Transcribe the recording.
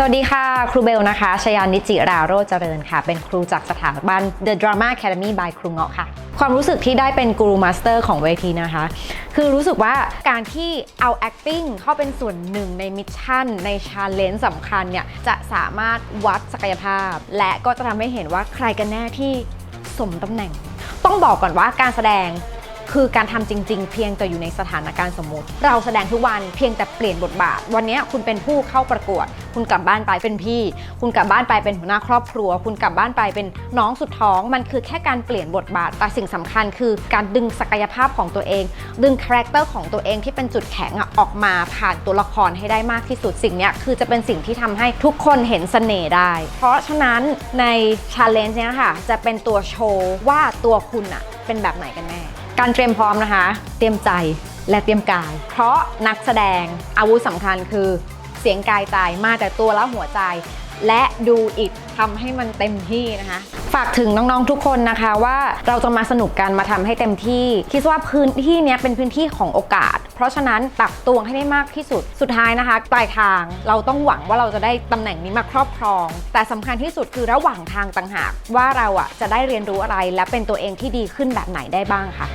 สวัสดีค่ะ ครูเบลนะคะ ชยานิจิราโรจเจริญค่ะ เป็นครูจากสถาบัน The Drama Academy by ครูเงาะค่ะ ความรู้สึกที่ได้เป็นกูรูมาสเตอร์ของเวทีนะคะ คือรู้สึกว่าการที่เอา acting เข้าเป็นส่วนหนึ่งในมิชชั่น ในชาเลนจ์สำคัญเนี่ย จะสามารถวัดศักยภาพ และก็จะทำให้เห็นว่าใครกันแน่ที่สมตำแหน่ง ต้องบอกก่อนว่าการแสดง คือการทำจริง ๆ เพียงแต่อยู่ในสถานการณ์สมมุติ เราแสดงทุกวันเพียงแต่เปลี่ยนบทบาท วันนี้คุณเป็นผู้เข้าประกวด คุณกลับบ้านไปเป็นพี่ คุณกลับบ้านไปเป็นหัวหน้าครอบครัว คุณกลับบ้านไปเป็นน้องสุดท้อง มันคือแค่การเปลี่ยนบทบาท แต่สิ่งสำคัญคือการดึงศักยภาพของตัวเอง ดึงคาแรคเตอร์ของตัวเองที่เป็นจุดแข็งออกมาผ่านตัวละครให้ได้มากที่สุดสิ่งนี้คือจะเป็นสิ่งที่ทำให้ทุกคนเห็นเสน่ห์ได้ เพราะฉะนั้นในชาเลนจ์เนี้ยค่ะจะเป็นตัวโชว์ว่าตัวคุณอะเป็นแบบไหนกันแน่ การเตรียมพร้อมนะคะ เตรียมใจและเตรียมกาย เพราะนักแสดงอาวุธสำคัญคือเสียงกายใจมาแต่ตัวและหัวใจ และดูอิดทำให้มันเต็มที่นะคะ ฝากถึงน้องๆทุกคนนะคะว่าเราจะมาสนุกกันมาทำให้เต็มที่ คิดว่าพื้นที่นี้เป็นพื้นที่ของโอกาส เพราะฉะนั้นตักตวงให้ได้มากที่สุด สุดท้ายนะคะปลายทางเราต้องหวังว่าเราจะได้ตำแหน่งนี้มาครอบครอง แต่สำคัญที่สุดคือระหว่างทางต่างหากว่าเราอะจะได้เรียนรู้อะไรและเป็นตัวเองที่ดีขึ้นแบบไหนได้บ้างค่ะ